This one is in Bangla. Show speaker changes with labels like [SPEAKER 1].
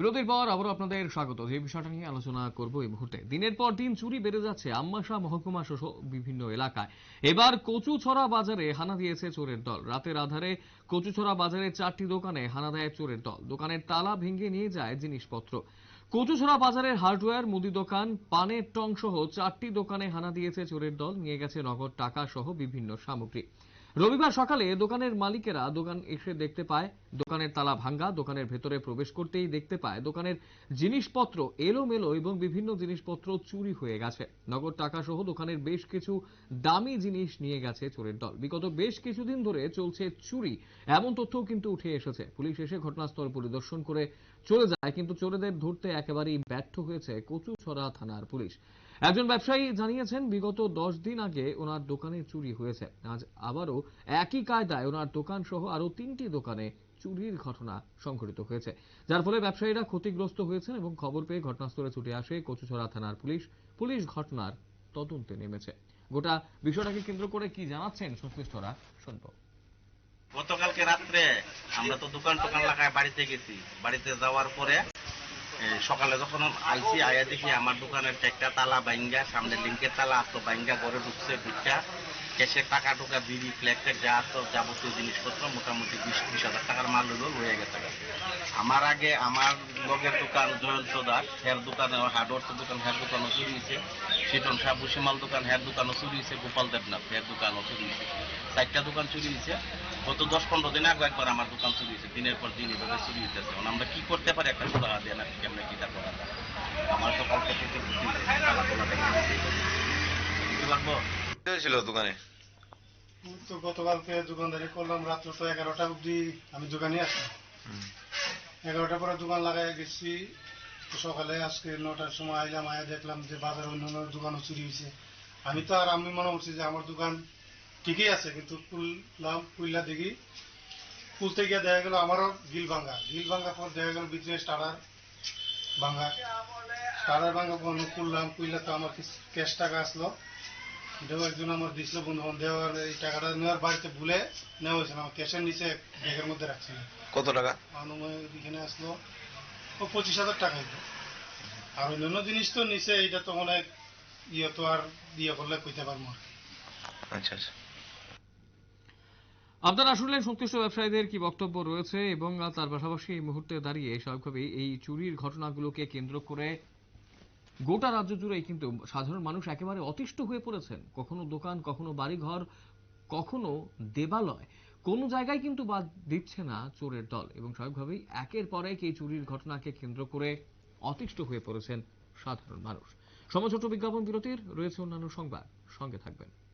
[SPEAKER 1] বিরতির পর আবারও আপনাদের স্বাগত। যে বিষয়টা নিয়ে আলোচনা করব এই মুহূর্তে। দিনের পর দিন চুরি বেড়ে যাচ্ছে আম্মাশা মহকুমা সহ বিভিন্ন এলাকায়। এবার কচুছড়া বাজারে হানা দিয়েছে চোরের দল। রাতের আধারে কচুছড়া বাজারে চারটি দোকানে হানা দেয় চোরের দল। দোকানের তালা ভেঙে নিয়ে যায় জিনিসপত্র। কচুছড়া বাজারের হার্ডওয়্যার, মুদি দোকান, পানের টং সহ চারটি দোকানে হানা দিয়েছে চোরের দল। নিয়ে গেছে নগদ টাকা সহ বিভিন্ন সামগ্রী। রবিবার সকালে দোকানের মালিকেরা দোকান এসে দেখতে পায়, দোকানের তালা ভাঙ্গা, দোকানের ভেতরে প্রবেশ করতেই দেখতে পায় দোকানের জিনিসপত্র এলোমেলো এবং বিভিন্ন জিনিসপত্র চুরি হয়ে গেছে। নগদ টাকা সহ দোকানের বেশ কিছু দামি জিনিস নিয়ে গেছে চোরের দল। বিগত বেশ কিছুদিন ধরে চলছে চুরি। এমন তথ্যও কিন্তু উঠে এসেছে। পুলিশ এসে ঘটনাস্থল পরিদর্শন করে চলে যায়, কিন্তু চোরেদের ধরতে একেবারেই ব্যর্থ হয়েছে কচুছড়া থানার পুলিশ। একজন ব্যবসায়ী জানিয়েছেন, বিগত দশ দিন আগে ওনার দোকানে চুরি হয়েছে। আজ আবারও একই কায়দায় ওনার দোকান সহ আরও তিনটি দোকানে চুরির ঘটনা সংঘটিত হয়েছে। যার ফলে ব্যবসায়ীরা ক্ষতিগ্রস্ত হয়েছেন এবং খবর পেয়ে ঘটনাস্থলে ছুটে আসে কচুছড়া থানার পুলিশ। পুলিশ ঘটনার তদন্তে নেমেছে। গোটা বিষয়টাকে কেন্দ্র করে কি জানাচ্ছেন সংশ্লিষ্টরা, শুনব।
[SPEAKER 2] গতকালকে রাত্রে আমরা তো দোকান টোকান লাগায় বাড়িতে গেছি। বাড়িতে যাওয়ার পরে সকালে যখন আইসি আয়া দেখি আমার দোকানের একটা তালা বাইঙ্গা সামনে লিঙ্কের তালা আসতো বাইঙ্গা ঘরে ঢুকছে ঢুকটা ক্যাশের টাকা টুকা বিড়ি, ফ্ল্যাটের যা আসতো যাবতীয় জিনিসপত্র, মোটামুটি বিশ বিশ হাজার টাকার মাল হলো লয়ে গেছে। আমার আগে আমার লগের দোকান জয়ন্ত সদার হের দোকানে হার্ডওয়ার্সের দোকান, হের দোকানও চুরি হয়েছে। শীতন ভুসিমাল দোকান, হের দোকানও চুরি হয়েছে, গোপাল দেবনাথ, হের দোকানও চুরি হয়েছে। চারটা দোকান চুরি হয়েছে। গত দশ, পনেরো দিন আগে একবার আমার দোকান চুরি হয়েছে। দিনের পর দিন এভাবে চুরি হইতেছে। আমরা কি করতে পারি? একটা সুরাহা দিয়ে না কেমনে কি তা করা? আমার তো কালকে থেকে দিয়ে পারব?
[SPEAKER 3] হয়েছিল দোকানে?
[SPEAKER 4] তো গতকালকে দোকানদারি করলাম রাত্র তো এগারোটা অবধি আমি দোকানে আছি। পরে দোকান লাগাই গেছি। তো সকালে আজকে নটার সময় আইলাম আয়া দেখলাম যে বাজার দোকানও চুরি হয়েছে আমি তো আর আমি মনে করছি যে আমার দোকান ঠিকই আছে কিন্তু খুললাম খুললা দেখি খুলতে গিয়ে দেখা গেল আমারও গিল ভাঙ্গা গিল ভাঙ্গা পর দেখা গেল ভিতরে স্টারার ভাঙ্গা স্টারার ভাঙ্গা পর খুললাম খুললে তো আমার ক্যাশ টাকা আসলো। এটাও একজন আমার দিছিল বন্ধু বান্ধব এই টাকাটা নেওয়ার বাড়িতে ভুলে নেওয়া হয়েছিল আমার ক্যাশের নিচে ব্যাগের মধ্যে রাখছিল।
[SPEAKER 3] কত টাকা?
[SPEAKER 4] অনুময় এখানে আসলো ও পঁচিশ হাজার টাকা আর অন্যান্য জিনিস তো নিচে এটা তো অনেক ইয়ে তো আর দিয়ে করলে কইতে পারব
[SPEAKER 3] আচ্ছা আচ্ছা।
[SPEAKER 1] আপনারা শুনলেন সংশ্লিষ্ট ব্যবসায়ীদের কি বক্তব্য রয়েছে এবং তার পাশাপাশি এই মুহূর্তে দাঁড়িয়ে স্বাভাবিকভাবেই এই চুরির ঘটনাগুলোকে কেন্দ্র করে গোটা রাজ্য জুড়েই কিন্তু সাধারণ মানুষ একেবারে অতিষ্ঠ হয়ে পড়েছেন। কখনো দোকান, কখনো বাড়িঘর, কখনো দেবালয়। কোনো জায়গায় কিন্তু বাদ দিচ্ছে না চোরের দল এবং স্বাভাবিকভাবেই একের পর এক এই চুরির ঘটনাকে কেন্দ্র করে অতিষ্ঠ হয়ে পড়েছেন সাধারণ মানুষ। সময় ছোট বিজ্ঞাপন বিরতির, রয়েছে অন্যান্য সংবাদ। সঙ্গে থাকবেন।